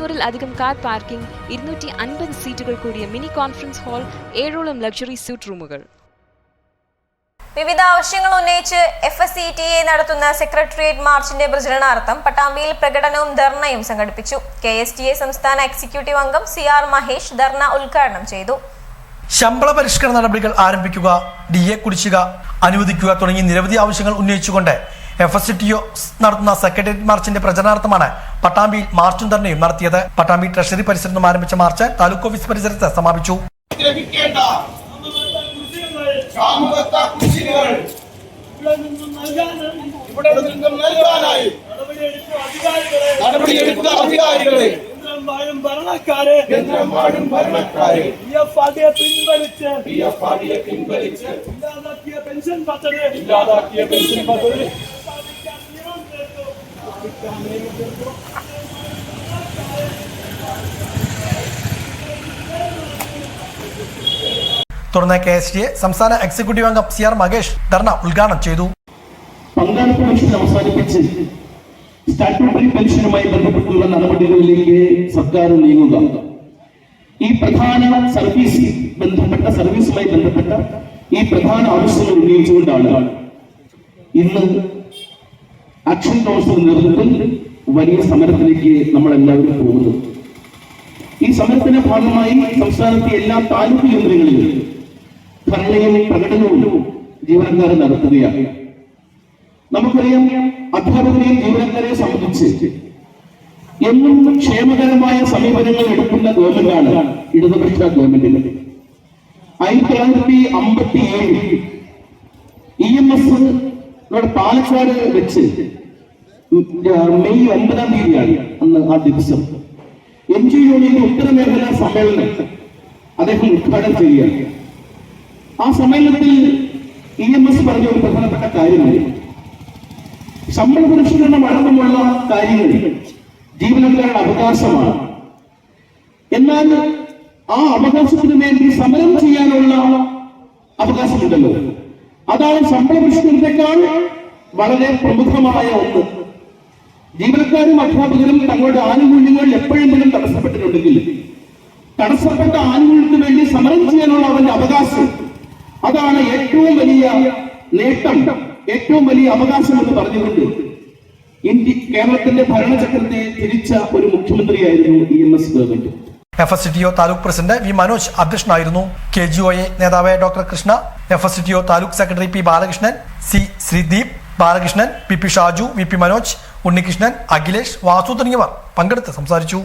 മുന്നൂറിൽ അധികം car parking ഇരുന്നൂറ്റി അൻപത് സീറ്റുകൾ കൂടിയ മിനി കോൺഫറൻസ് ഹാൾ ഏഴോളം ലക്ഷറി സ്യൂട്ട് റൂമുകൾ. വിവിധ ആവശ്യങ്ങൾ ഉന്നയിച്ച് F S C T A നടത്തുന്ന സെക്രട്ടേറിയറ്റ് മാർച്ചിന്റെ പ്രചരണാർത്ഥം പട്ടാമ്പിയിൽ പ്രകടനവും ധർണയും സംഘടിപ്പിച്ചു. കെ എസ് ടി എ സംസ്ഥാന എക്സിക്യൂട്ടീവ് അംഗം സി ആർ മഹേഷ് ധർണ ഉദ്ഘാടനം ചെയ്തു. ശമ്പള പരിഷ്കരണ നടപടികൾ ആരംഭിക്കുക ഡി എ കുടിശ്ശിക അനുവദിക്കുക തുടങ്ങി നിരവധി ആവശ്യങ്ങൾ ഉന്നയിച്ചുകൊണ്ട് എഫ് എസ് ടി ഒ നടത്തുന്ന സെക്രട്ടേറിയറ്റ് മാർച്ചിന്റെ പ്രചരണാർത്ഥമാണ് പട്ടാമ്പിയിൽ മാർച്ചും ധർണയും നടത്തിയത്. പട്ടാമ്പി ട്രഷറി പരിസരത്ത് നിന്നും ആരംഭിച്ച മാർച്ച് താലൂക്ക് ഓഫീസ് പരിസരത്ത് സമാപിച്ചു. അധികാരികളെ വാഴും ഭരണക്കാരെ വാഴും ഭരണക്കാരെ പിൻവലിച്ച് പിൻവലിച്ച് ഇല്ലാതാക്കിയ പെൻഷൻ പദ്ധതി ഇല്ലാതാക്കിയ പെൻഷൻ പദ്ധതി തുടർന്ന് കെ എസ് ടി സംസ്ഥാന എക്സിക്യൂട്ടീവ് അംഗം സി ആർ മഹേഷ് ധർണ ഉദ്ഘാടനം ചെയ്തു. പങ്കാളിത്ത പെൻഷൻ അവസാനിപ്പിച്ച് സ്റ്റാറ്റ്യൂട്ടറി പെൻഷനുമായി ബന്ധപ്പെട്ടുള്ള നടപടികളിലേക്ക് സർക്കാർ നീങ്ങുക. ഈ പ്രധാന സർവീസ് ബന്ധപ്പെട്ട സർവീസുമായി ബന്ധപ്പെട്ട ഈ പ്രധാന ആവശ്യങ്ങൾ ഉന്നയിച്ചുകൊണ്ടാണ് ഇന്ന് ആക്ഷൻ കൗൺസിൽ നേതൃത്വത്തിൽ വലിയ സമരത്തിലേക്ക് നമ്മൾ എല്ലാവരും പോകുന്നു. ഈ സമരത്തിന്റെ ഭാഗമായി സംസ്ഥാനത്തെ എല്ലാ താലൂക്ക് കേന്ദ്രങ്ങളിലും ധർണയും പ്രകടനവും ജീവനക്കാർ നടത്തുകയാണ്. നമുക്കറിയാം അധ്യാപകരെയും ജീവനക്കാരെയും സംബന്ധിച്ച് എന്നും ക്ഷേമകരമായ സമീപനങ്ങൾ എടുക്കുന്ന ഗവൺമെന്റാണ് ഇടതുപക്ഷ ഗവൺമെന്റിന്. ആയിരത്തി തൊള്ളായിരത്തി അമ്പത്തി ഏഴ് ഇ എം എസ് ഇവിടെ പാലക്കാട് വെച്ച് മെയ് ഒമ്പതാം തീയതിയാണ് അന്ന് ആ ദിവസം. എൻ ജി യൂണിയന്റെ ഉത്തരമേഖലാ സമ്മേളനം അദ്ദേഹം ഉദ്ഘാടനം ചെയ്യുകയാണ്. ആ സമ്മേളനത്തിൽ ഇ എം എസ് പറഞ്ഞ ഒരു പ്രധാനപ്പെട്ട കാര്യമാണ് ശമ്പള പരിഷ്കരണം അടക്കമുള്ള കാര്യങ്ങൾ ജീവനക്കാരുടെ അവകാശമാണ്. എന്നാൽ ആ അവകാശത്തിന് വേണ്ടി സമരം ചെയ്യാനുള്ള അവകാശമുണ്ടല്ലോ. അതാണ് ശമ്പള പരിഷ്കരണത്തെക്കാൾ വളരെ പ്രമുഖമായ ഒന്ന്. ജീവനക്കാരും അധ്യാപകരും തങ്ങളുടെ ആനുകൂല്യങ്ങൾ എപ്പോഴെങ്കിലും തടസ്സപ്പെട്ടിട്ടുണ്ടെങ്കിൽ തടസ്സപ്പെട്ട ആനുകൂല്യത്തിന് വേണ്ടി സമരം ചെയ്യാനുള്ള അവന്റെ അവകാശം അതാണ് ഏറ്റവും വലിയ നേട്ടം ഏറ്റവും വലിയ അവകാശം എന്ന് പറഞ്ഞുകൊണ്ട് ഇന്ത്യ കേരളത്തിന്റെ ഭരണചക്രത്തെ തിരിച്ച ഒരു മുഖ്യമന്ത്രിയായിരുന്നു E M S government. F S T O taluk president V Manoj അധ്യക്ഷനായിരുന്നു. കെ ജി ഒ എ നേതാവായ doctor Krishna F S T O taluk secretary P Balakrishnan C Sreedeep Balakrishnan P P Shaju V P Manoj Unnikrishnan Akhilesh Vasu തുടങ്ങിയവർ പങ്കെടുത്ത് സംസാരിച്ചു.